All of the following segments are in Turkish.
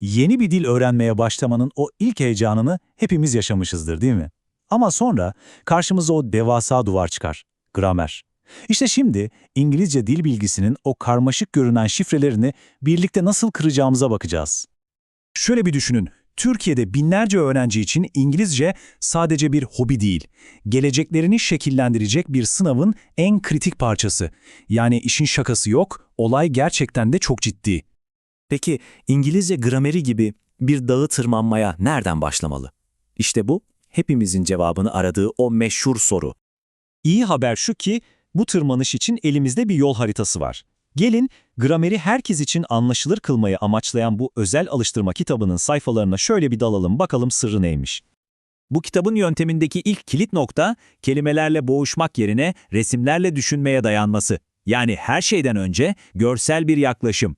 Yeni bir dil öğrenmeye başlamanın o ilk heyecanını hepimiz yaşamışızdır değil mi? Ama sonra karşımıza o devasa duvar çıkar. Gramer. İşte şimdi İngilizce dil bilgisinin o karmaşık görünen şifrelerini birlikte nasıl kıracağımıza bakacağız. Şöyle bir düşünün. Türkiye'de binlerce öğrenci için İngilizce sadece bir hobi değil, geleceklerini şekillendirecek bir sınavın en kritik parçası. Yani işin şakası yok, olay gerçekten de çok ciddi. Peki İngilizce grameri gibi bir dağı tırmanmaya nereden başlamalı? İşte bu hepimizin cevabını aradığı o meşhur soru. İyi haber şu ki bu tırmanış için elimizde bir yol haritası var. Gelin grameri herkes için anlaşılır kılmayı amaçlayan bu özel alıştırma kitabının sayfalarına şöyle bir dalalım bakalım sırrı neymiş. Bu kitabın yöntemindeki ilk kilit nokta kelimelerle boğuşmak yerine resimlerle düşünmeye dayanması. Yani her şeyden önce görsel bir yaklaşım.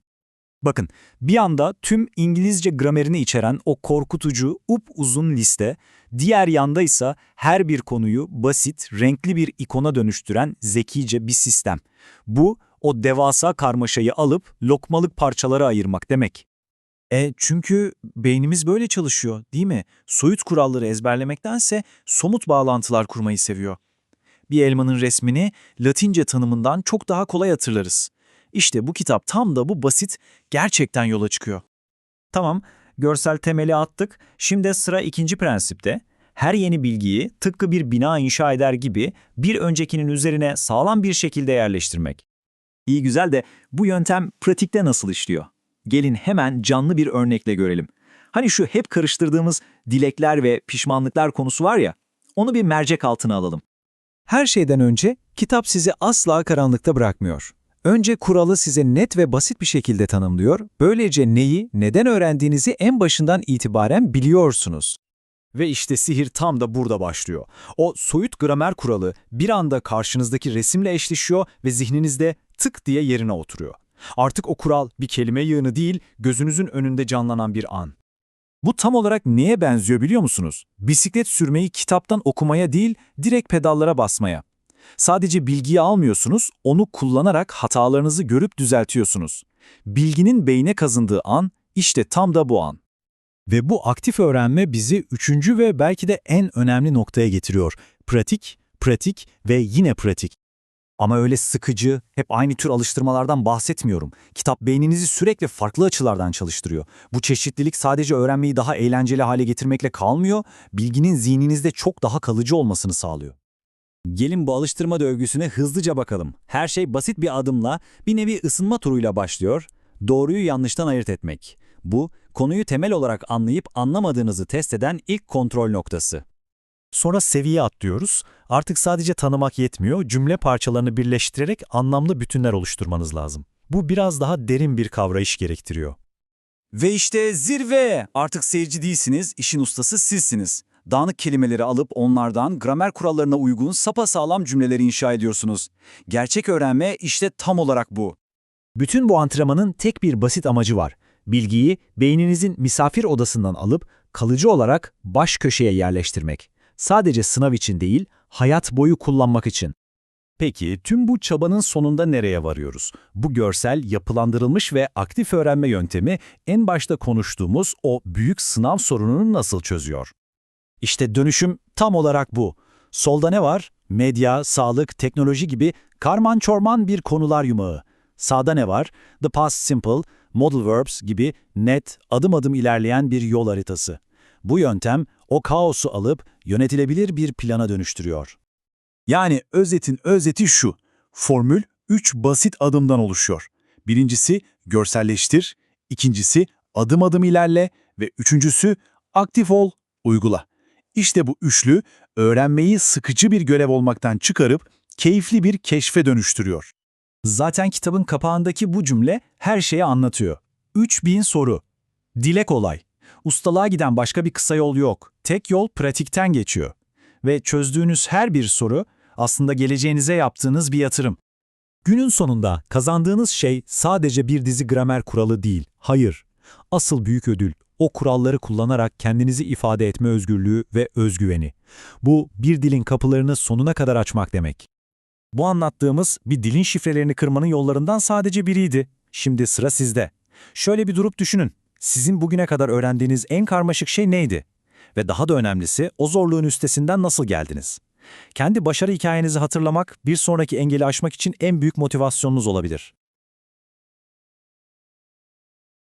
Bakın, bir anda tüm İngilizce gramerini içeren o korkutucu, upuzun liste, diğer yanda ise her bir konuyu basit, renkli bir ikona dönüştüren zekice bir sistem. Bu, o devasa karmaşayı alıp lokmalık parçalara ayırmak demek. E çünkü beynimiz böyle çalışıyor, değil mi? Soyut kuralları ezberlemektense somut bağlantılar kurmayı seviyor. Bir elmanın resmini Latince tanımından çok daha kolay hatırlarız. İşte bu kitap tam da bu basit, gerçekten yola çıkıyor. Tamam, görsel temeli attık. Şimdi sıra ikinci prensipte. Her yeni bilgiyi tıpkı bir bina inşa eder gibi bir öncekinin üzerine sağlam bir şekilde yerleştirmek. İyi güzel de bu yöntem pratikte nasıl işliyor? Gelin hemen canlı bir örnekle görelim. Hani şu hep karıştırdığımız dilekler ve pişmanlıklar konusu var ya, onu bir mercek altına alalım. Her şeyden önce kitap sizi asla karanlıkta bırakmıyor. Önce kuralı size net ve basit bir şekilde tanımlıyor. Böylece neyi, neden öğrendiğinizi en başından itibaren biliyorsunuz. Ve işte sihir tam da burada başlıyor. O soyut gramer kuralı bir anda karşınızdaki resimle eşleşiyor ve zihninizde tık diye yerine oturuyor. Artık o kural bir kelime yığını değil, gözünüzün önünde canlanan bir an. Bu tam olarak neye benziyor biliyor musunuz? Bisiklet sürmeyi kitaptan okumaya değil, direkt pedallara basmaya. Sadece bilgiyi almıyorsunuz, onu kullanarak hatalarınızı görüp düzeltiyorsunuz. Bilginin beyne kazındığı an, işte tam da bu an. Ve bu aktif öğrenme bizi üçüncü ve belki de en önemli noktaya getiriyor. Pratik, pratik ve yine pratik. Ama öyle sıkıcı, hep aynı tür alıştırmalardan bahsetmiyorum. Kitap beyninizi sürekli farklı açılardan çalıştırıyor. Bu çeşitlilik sadece öğrenmeyi daha eğlenceli hale getirmekle kalmıyor, bilginin zihninizde çok daha kalıcı olmasını sağlıyor. Gelin bu alıştırma dövgüsüne hızlıca bakalım. Her şey basit bir adımla, bir nevi ısınma turuyla başlıyor. Doğruyu yanlıştan ayırt etmek. Bu, konuyu temel olarak anlayıp anlamadığınızı test eden ilk kontrol noktası. Sonra seviye atlıyoruz. Artık sadece tanımak yetmiyor, cümle parçalarını birleştirerek anlamlı bütünler oluşturmanız lazım. Bu biraz daha derin bir kavrayış gerektiriyor. Ve işte zirve! Artık seyirci değilsiniz, işin ustası sizsiniz. Dağınık kelimeleri alıp onlardan gramer kurallarına uygun sapasağlam cümleleri inşa ediyorsunuz. Gerçek öğrenme işte tam olarak bu. Bütün bu antrenmanın tek bir basit amacı var. Bilgiyi beyninizin misafir odasından alıp kalıcı olarak baş köşeye yerleştirmek. Sadece sınav için değil, hayat boyu kullanmak için. Peki tüm bu çabanın sonunda nereye varıyoruz? Bu görsel, yapılandırılmış ve aktif öğrenme yöntemi en başta konuştuğumuz o büyük sınav sorununu nasıl çözüyor? İşte dönüşüm tam olarak bu. Solda ne var? Medya, sağlık, teknoloji gibi karman çorman bir konular yumağı. Sağda ne var? The past simple, modal verbs gibi net, adım adım ilerleyen bir yol haritası. Bu yöntem o kaosu alıp yönetilebilir bir plana dönüştürüyor. Yani özetin özeti şu. Formül 3 basit adımdan oluşuyor. Birincisi görselleştir, ikincisi adım adım ilerle ve üçüncüsü aktif ol, uygula. İşte bu üçlü öğrenmeyi sıkıcı bir görev olmaktan çıkarıp keyifli bir keşfe dönüştürüyor. Zaten kitabın kapağındaki bu cümle her şeyi anlatıyor. 3000 soru. Dile kolay. Ustalığa giden başka bir kısa yol yok. Tek yol pratikten geçiyor. Ve çözdüğünüz her bir soru aslında geleceğinize yaptığınız bir yatırım. Günün sonunda kazandığınız şey sadece bir dizi gramer kuralı değil. Hayır. Asıl büyük ödül o kuralları kullanarak kendinizi ifade etme özgürlüğü ve özgüveni. Bu bir dilin kapılarını sonuna kadar açmak demek. Bu anlattığımız bir dilin şifrelerini kırmanın yollarından sadece biriydi. Şimdi sıra sizde. Şöyle bir durup düşünün. Sizin bugüne kadar öğrendiğiniz en karmaşık şey neydi? Ve daha da önemlisi o zorluğun üstesinden nasıl geldiniz? Kendi başarı hikayenizi hatırlamak bir sonraki engeli aşmak için en büyük motivasyonunuz olabilir.